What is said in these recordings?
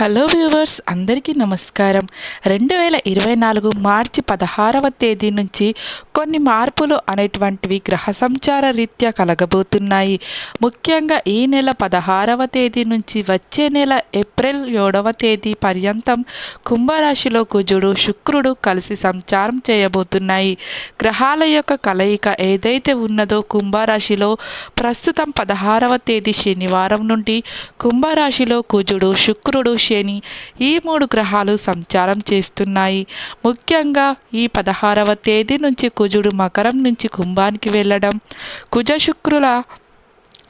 Hello viewers అందరికీ నమస్కారం. రెండు వేల ఇరవై నాలుగు మార్చి పదహారవ తేదీ నుంచి కొన్ని మార్పులు అనేటువంటివి గ్రహ సంచార రీత్యా కలగబోతున్నాయి. ముఖ్యంగా ఈ నెల పదహారవ తేదీ నుంచి వచ్చే నెల ఏప్రిల్ ఏడవ తేదీ పర్యంతం కుంభరాశిలో కుజుడు శుక్రుడు కలిసి సంచారం చేయబోతున్నాయి. గ్రహాల యొక్క కలయిక ఏదైతే ఉన్నదో కుంభరాశిలో ప్రస్తుతం పదహారవ తేదీ శనివారం నుండి కుంభరాశిలో కుజుడు శుక్రుడు శని ఈ మూడు గ్రహాలు సంచారం చేస్తున్నాయి. ముఖ్యంగా ఈ పదహారవ తేదీ నుంచి కుజుడు మకరం నుంచి కుంభానికి వెళ్ళడం. కుజ శుక్రుల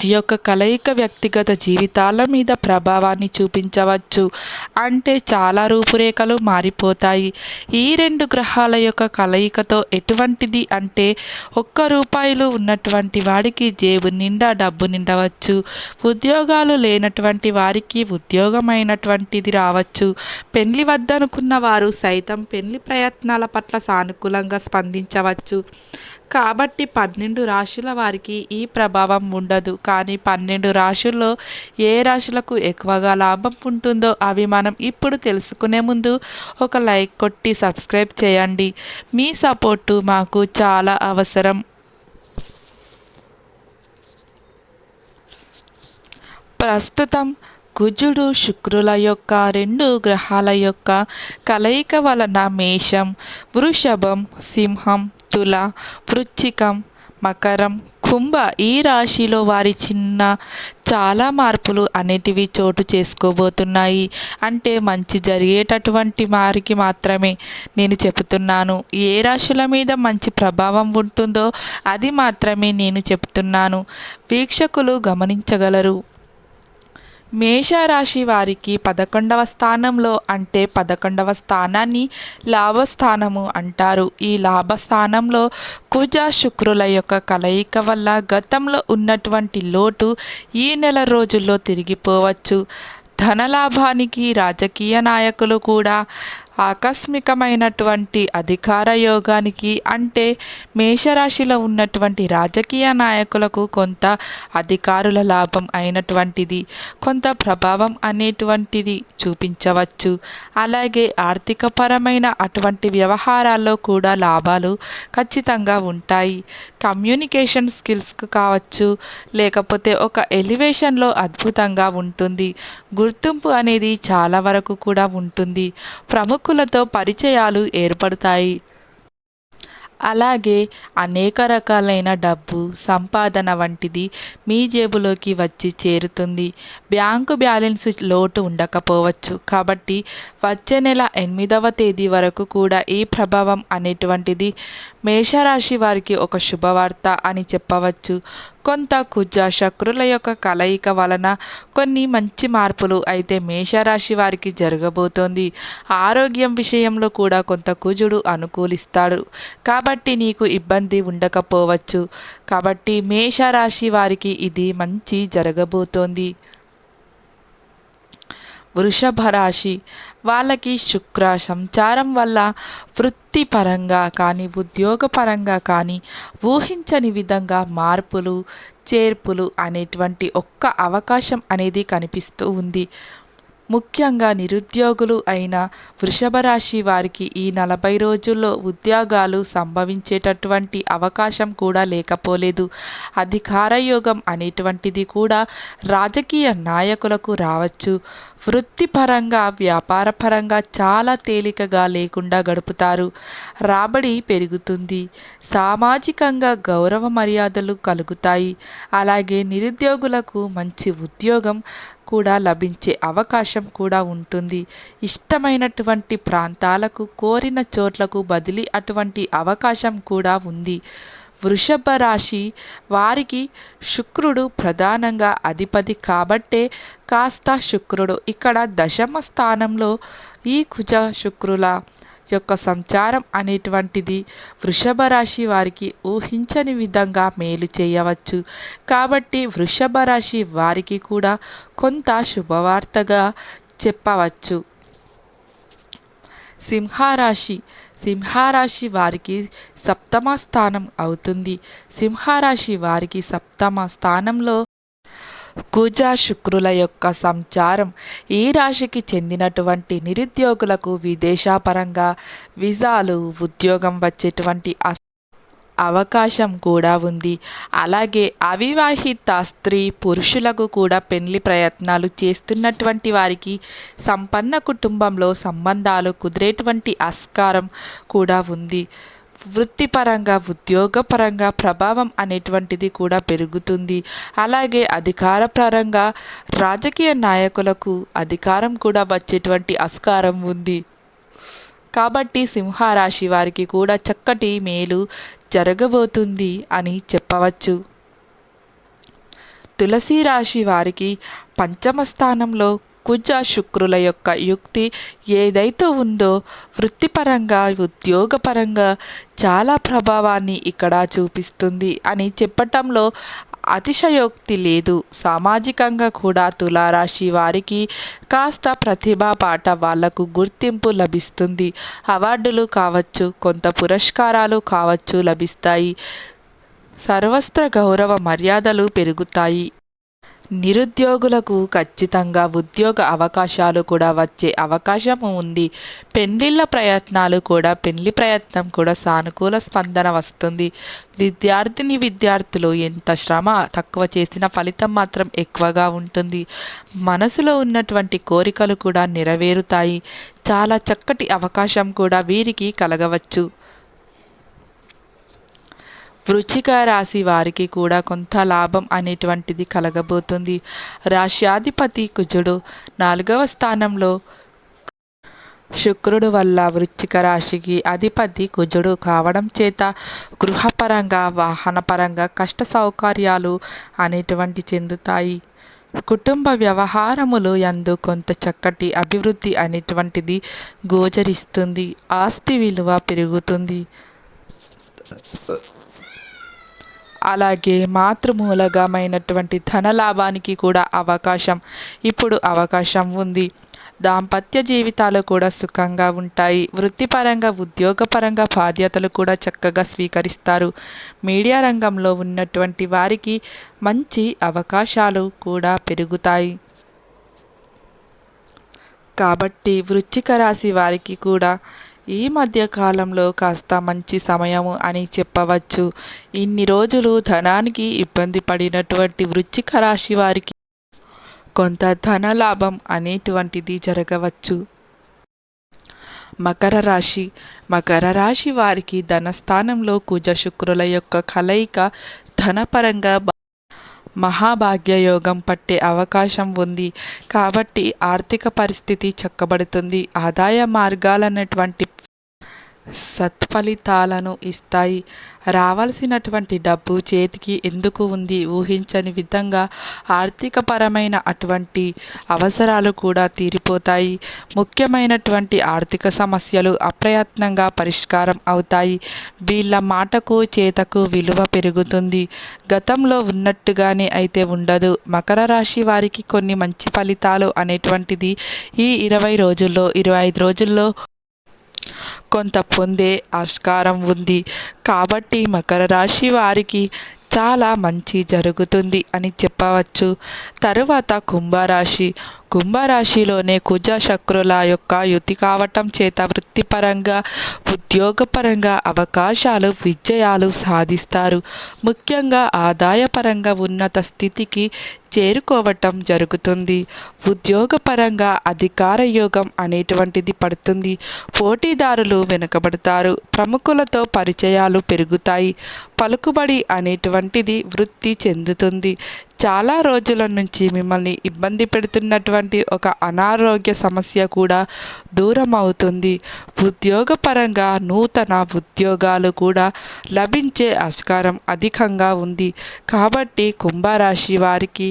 ఈ యొక్క కలయిక వ్యక్తిగత జీవితాల మీద ప్రభావాన్ని చూపించవచ్చు. అంటే చాలా రూపురేఖలు మారిపోతాయి. ఈ రెండు గ్రహాల యొక్క కలయికతో ఎటువంటిది అంటే ఒక్క రూపాయలు ఉన్నటువంటి వాడికి జేబు నిండా డబ్బు నిండవచ్చు. ఉద్యోగాలు లేనటువంటి వారికి ఉద్యోగమైనటువంటిది రావచ్చు. పెళ్ళి వద్దనుకున్న వారు సైతం పెళ్ళి ప్రయత్నాల పట్ల సానుకూలంగా స్పందించవచ్చు. కాబట్టి పన్నెండు రాశుల వారికి ఈ ప్రభావం ఉండదు. కానీ పన్నెండు రాశుల్లో ఏ రాశులకు ఎక్కువగా లాభం ఉంటుందో అవి మనం ఇప్పుడు తెలుసుకునే ముందు ఒక లైక్ కొట్టి సబ్స్క్రైబ్ చేయండి. మీ సపోర్టు మాకు చాలా అవసరం. ప్రస్తుతం కుజుడు శుక్రుల యొక్క రెండు గ్రహాల యొక్క కలయిక వలన మేషం వృషభం సింహం తుల వృచ్చికం మకరం కుంభ ఈ రాశిలో వారి చిన్న చాలా మార్పులు అనేటివి చోటు చేసుకోబోతున్నాయి. అంటే మంచి జరిగేటటువంటి వారికి మాత్రమే నేను చెబుతున్నాను. ఏ రాశుల మీద మంచి ప్రభావం ఉంటుందో అది మాత్రమే నేను చెప్తున్నాను వీక్షకులు గమనించగలరు. మేషరాశి వారికి పదకొండవ స్థానంలో అంటే పదకొండవ స్థానాన్ని లాభస్థానము అంటారు. ఈ లాభస్థానంలో కుజ శుక్రుల యొక్క కలయిక వల్ల గతంలో ఉన్నటువంటి లోటు ఈ నెల రోజుల్లో తిరిగిపోవచ్చు. ధనలాభానికి రాజకీయ నాయకులు కూడా ఆకస్మికమైనటువంటి అధికార యోగానికి అంటే మేషరాశిలో ఉన్నటువంటి రాజకీయ నాయకులకు కొంత అధికారుల లాభం అయినటువంటిది కొంత ప్రభావం అనేటువంటిది చూపించవచ్చు. అలాగే ఆర్థికపరమైన అటువంటి వ్యవహారాల్లో కూడా లాభాలు ఖచ్చితంగా ఉంటాయి. కమ్యూనికేషన్ స్కిల్స్కు కావచ్చు లేకపోతే ఒక ఎలివేషన్లో అద్భుతంగా ఉంటుంది. గుర్తింపు అనేది చాలా వరకు కూడా ఉంటుంది. ప్రముఖ ప్రముఖులతో పరిచయాలు ఏర్పడతాయి. అలాగే అనేక రకాలైన డబ్బు సంపాదన వంటిది మీ జేబులోకి వచ్చి చేరుతుంది. బ్యాంకు బ్యాలెన్స్ లోటు ఉండకపోవచ్చు. కాబట్టి వచ్చే నెల ఎనిమిదవ తేదీ వరకు కూడా ఈ ప్రభావం అనేటువంటిది మేషరాశి వారికి ఒక శుభవార్త అని చెప్పవచ్చు. కొంత కుజ శక్రుల యొక్క కలయిక వలన కొన్ని మంచి మార్పులు అయితే మేషరాశి వారికి జరగబోతోంది. ఆరోగ్యం విషయంలో కూడా కొంత కుజుడు అనుకూలిస్తాడు. కాబట్టి నీకు ఇబ్బంది ఉండకపోవచ్చు. కాబట్టి మేషరాశి వారికి ఇది మంచి జరగబోతోంది. వృషభ రాశి వాళ్ళకి శుక్ర సంచారం వల్ల వృత్తిపరంగా కానీ ఉద్యోగపరంగా కానీ ఊహించని విధంగా మార్పులు చేర్పులు అనేటువంటి ఒక్క అవకాశం అనేది కనిపిస్తూ ఉంది. ముఖ్యంగా నిరుద్యోగులు అయిన వృషభ రాశి వారికి ఈ నలభై రోజుల్లో ఉద్యోగాలు సంభవించేటటువంటి అవకాశం కూడా లేకపోలేదు. అధికార యోగం అనేటువంటిది కూడా రాజకీయ నాయకులకు రావచ్చు. వృత్తిపరంగా వ్యాపారపరంగా చాలా తేలికగా లేకుండా గడుపుతారు. రాబడి పెరుగుతుంది. సామాజికంగా గౌరవ మర్యాదలు కలుగుతాయి. అలాగే నిరుద్యోగులకు మంచి ఉద్యోగం కూడా లభించే అవకాశం కూడా ఉంటుంది. ఇష్టమైనటువంటి ప్రాంతాలకు కోరిన చోట్లకు బదిలీ అటువంటి అవకాశం కూడా ఉంది. వృషభ రాశి వారికి శుక్రుడు ప్రధానంగా అధిపతి కాబట్టే కాస్త శుక్రుడు. ఇక్కడ దశమ స్థానంలో ఈ కుజ శుక్రుల యొక్క సంచారం అనేటువంటిది వృషభ రాశి వారికి ఊహించని విధంగా మేలు చేయవచ్చు. కాబట్టి వృషభ రాశి వారికి కూడా కొంత శుభవార్తగా చెప్పవచ్చు. సింహరాశి సింహరాశి వారికి సప్తమ స్థానం అవుతుంది. సింహరాశి వారికి సప్తమ స్థానంలో కుజ శుక్రుల యొక్క సంచారం ఈ రాశికి చెందినటువంటి నిరుద్యోగులకు విదేశాపరంగా విజాలు ఉద్యోగం వచ్చేటువంటి అవకాశం కూడా ఉంది. అలాగే అవివాహిత స్త్రీ పురుషులకు కూడా పెళ్ళి ప్రయత్నాలు చేస్తున్నటువంటి వారికి సంపన్న కుటుంబంలో సంబంధాలు కుదిరేటువంటి ఆస్కారం కూడా ఉంది. వృత్తిపరంగా ఉద్యోగపరంగా ప్రభావం అనేటువంటిది కూడా పెరుగుతుంది. అలాగే అధికారపరంగా రాజకీయ నాయకులకు అధికారం కూడా వచ్చేటువంటి ఆస్కారం ఉంది. కాబట్టి సింహరాశి వారికి కూడా చక్కటి మేలు జరగబోతుంది అని చెప్పవచ్చు. తులసి రాశి వారికి పంచమ స్థానంలో కుజ శుక్రుల యొక్క యుక్తి ఏదైతే ఉందో వృత్తిపరంగా ఉద్యోగపరంగా చాలా ప్రభావాన్ని ఇక్కడ చూపిస్తుంది. అని చెప్పటంలో అతిశయోక్తి లేదు. సామాజికంగా కూడా తులారాశి వారికి కాస్త ప్రతిభా పాట వాళ్ళకు గుర్తింపు లభిస్తుంది. అవార్డులు కావచ్చు కొంత పురస్కారాలు కావచ్చు లభిస్తాయి. సర్వస్త్ర గౌరవ మర్యాదలు పెరుగుతాయి. నిరుద్యోగులకు ఖచ్చితంగా ఉద్యోగ అవకాశాలు కూడా వచ్చే అవకాశం ఉంది. పెళ్ళిళ్ళ ప్రయత్నాలు కూడా పెళ్ళి ప్రయత్నం కూడా సానుకూల స్పందన వస్తుంది. విద్యార్థిని విద్యార్థులు ఎంత శ్రమ తక్కువ చేసిన ఫలితం మాత్రం ఎక్కువగా ఉంటుంది. మనసులో ఉన్నటువంటి కోరికలు కూడా నెరవేరుతాయి. చాలా చక్కటి అవకాశం కూడా వీరికి కలగవచ్చు. వృచ్చిక రాశి వారికి కూడా కొంత లాభం అనేటువంటిది కలగబోతుంది. రాశ్యాధిపతి కుజుడు నాలుగవ స్థానంలో శుక్రుడు వల్ల వృశ్చిక రాశికి అధిపతి కుజుడు కావడం చేత గృహపరంగా వాహనపరంగా కష్ట సౌకర్యాలు అనేటువంటి చెందుతాయి. కుటుంబ వ్యవహారములు యందు కొంత చక్కటి అభివృద్ధి అనేటువంటిది గోచరిస్తుంది. ఆస్తి విలువ పెరుగుతుంది. అలాగే మాతృమూలకమైనటువంటి ధనలాభానికి కూడా అవకాశం. ఇప్పుడు అవకాశం ఉంది. దాంపత్య జీవితాలు కూడా సుఖంగా ఉంటాయి. వృత్తిపరంగా ఉద్యోగపరంగా బాధ్యతలు కూడా చక్కగా స్వీకరిస్తారు. మీడియా రంగంలో ఉన్నటువంటి వారికి మంచి అవకాశాలు కూడా పెరుగుతాయి. కాబట్టి వృచ్చిక రాశి వారికి కూడా ఈ మధ్య కాలంలో కాస్త మంచి సమయము అని చెప్పవచ్చు. ఇన్ని రోజులు ధనానికి ఇబ్బంది పడినటువంటి వృచ్చిక రాశి వారికి కొంత ధన లాభం అనేటువంటిది జరగవచ్చు. మకర రాశి మకర రాశి వారికి ధనస్థానంలో కుజ శుక్రుల యొక్క కలయిక ధనపరంగా మహాభాగ్యయోగం పట్టే అవకాశం ఉంది. కాబట్టి ఆర్థిక పరిస్థితి చక్కబడుతుంది. ఆదాయ మార్గాలన్నటువంటి సత్ఫలితాలను ఇస్తాయి. రావాల్సినటువంటి డబ్బు చేతికి ఎందుకు ఉంది? ఊహించని విధంగా ఆర్థికపరమైన అటువంటి అవసరాలు కూడా తీరిపోతాయి. ముఖ్యమైనటువంటి ఆర్థిక సమస్యలు అప్రయత్నంగా పరిష్కారం అవుతాయి. వీళ్ళ మాటకు చేతకు విలువ పెరుగుతుంది. గతంలో ఉన్నట్టుగానే అయితే ఉండదు. మకర రాశి వారికి కొన్ని మంచి ఫలితాలు అనేటువంటిది ఈ ఇరవై రోజుల్లో ఇరవై ఐదు రోజుల్లో కొంత పొందే ఆస్కారం ఉంది. కాబట్టి మకర రాశి వారికి చాలా మంచి జరుగుతుంది అని చెప్పవచ్చు. తరువాత కుంభరాశి. కుంభరాశిలోనే కుజ శక్రుల యొక్క యుతి కావటం చేత వృత్తిపరంగా ఉద్యోగపరంగా అవకాశాలు విజయాలు సాధిస్తారు. ముఖ్యంగా ఆదాయపరంగా ఉన్నత స్థితికి చేరుకోవటం జరుగుతుంది. ఉద్యోగపరంగా అధికార యోగం అనేటువంటిది పడుతుంది. పోటీదారులు వెనుకబడతారు. ప్రముఖులతో పరిచయాలు పెరుగుతాయి. పలుకుబడి అనేటువంటిది వృత్తి చెందుతుంది. చాలా రోజుల నుంచి మిమ్మల్ని ఇబ్బంది పెడుతున్నటువంటి ఒక అనారోగ్య సమస్య కూడా దూరం అవుతుంది. ఉద్యోగపరంగా నూతన ఉద్యోగాలు కూడా లభించే ఆస్కారం అధికంగా ఉంది. కాబట్టి కుంభరాశి వారికి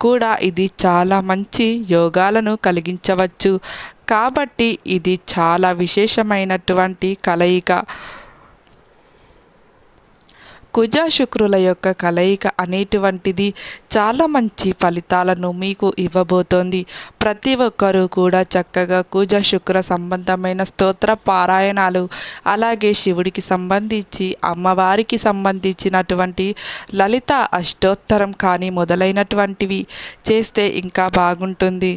కూడా ఇది చాలా మంచి యోగాలను కలిగించవచ్చు. కాబట్టి ఇది చాలా విశేషమైనటువంటి కలయిక. కుజ శుక్రుల యొక్క కలయిక అనేటువంటిది చాలా మంచి ఫలితాలను మీకు ఇవ్వబోతోంది. ప్రతి ఒక్కరూ కూడా చక్కగా కుజ శుక్ర సంబంధమైన స్తోత్ర పారాయణాలు అలాగే శివుడికి సంబంధించి అమ్మవారికి సంబంధించినటువంటి లలిత అష్టోత్తరం కానీ మొదలైనటువంటివి చేస్తే ఇంకా బాగుంటుంది.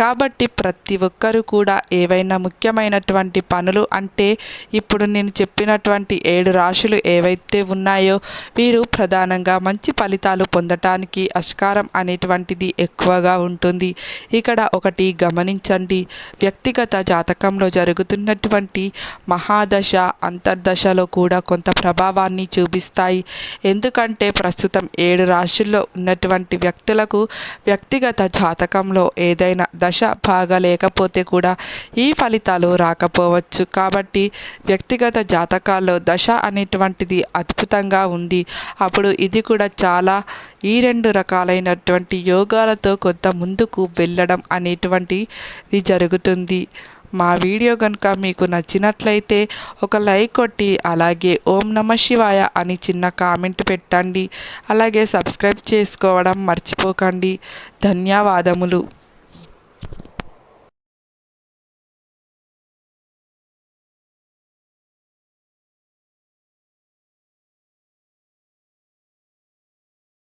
కాబట్టి ప్రతి ఒక్కరు కూడా ఏవైనా ముఖ్యమైనటువంటి పనులు అంటే ఇప్పుడు నేను చెప్పినటువంటి ఏడు రాశులు ఏవైతే ఉన్నాయో వీరు ప్రధానంగా మంచి ఫలితాలు పొందటానికి అస్కారం అనేటువంటిది ఎక్కువగా ఉంటుంది. ఇక్కడ ఒకటి గమనించండి. వ్యక్తిగత జాతకంలో జరుగుతున్నటువంటి మహాదశ అంతర్దశలో కూడా కొంత ప్రభావాన్ని చూపిస్తాయి. ఎందుకంటే ప్రస్తుతం ఏడు రాశుల్లో ఉన్నటువంటి వ్యక్తులకు వ్యక్తిగత జాతకంలో ఏదైనా దశ బాగలేకపోతే కూడా ఈ ఫలితాలు రాకపోవచ్చు. కాబట్టి వ్యక్తిగత జాతకాల్లో దశ అనేటువంటిది అద్భుతంగా ఉంది. అప్పుడు ఇది కూడా చాలా ఈ రెండు రకాలైనటువంటి యోగాలతో కొంత ముందుకు వెళ్ళడం అనేటువంటిది జరుగుతుంది. మా వీడియో కనుక మీకు నచ్చినట్లయితే ఒక లైక్ కొట్టి అలాగే ఓం నమ శివాయ అని చిన్న కామెంట్ పెట్టండి. అలాగే సబ్స్క్రైబ్ చేసుకోవడం మర్చిపోకండి. ధన్యవాదములు.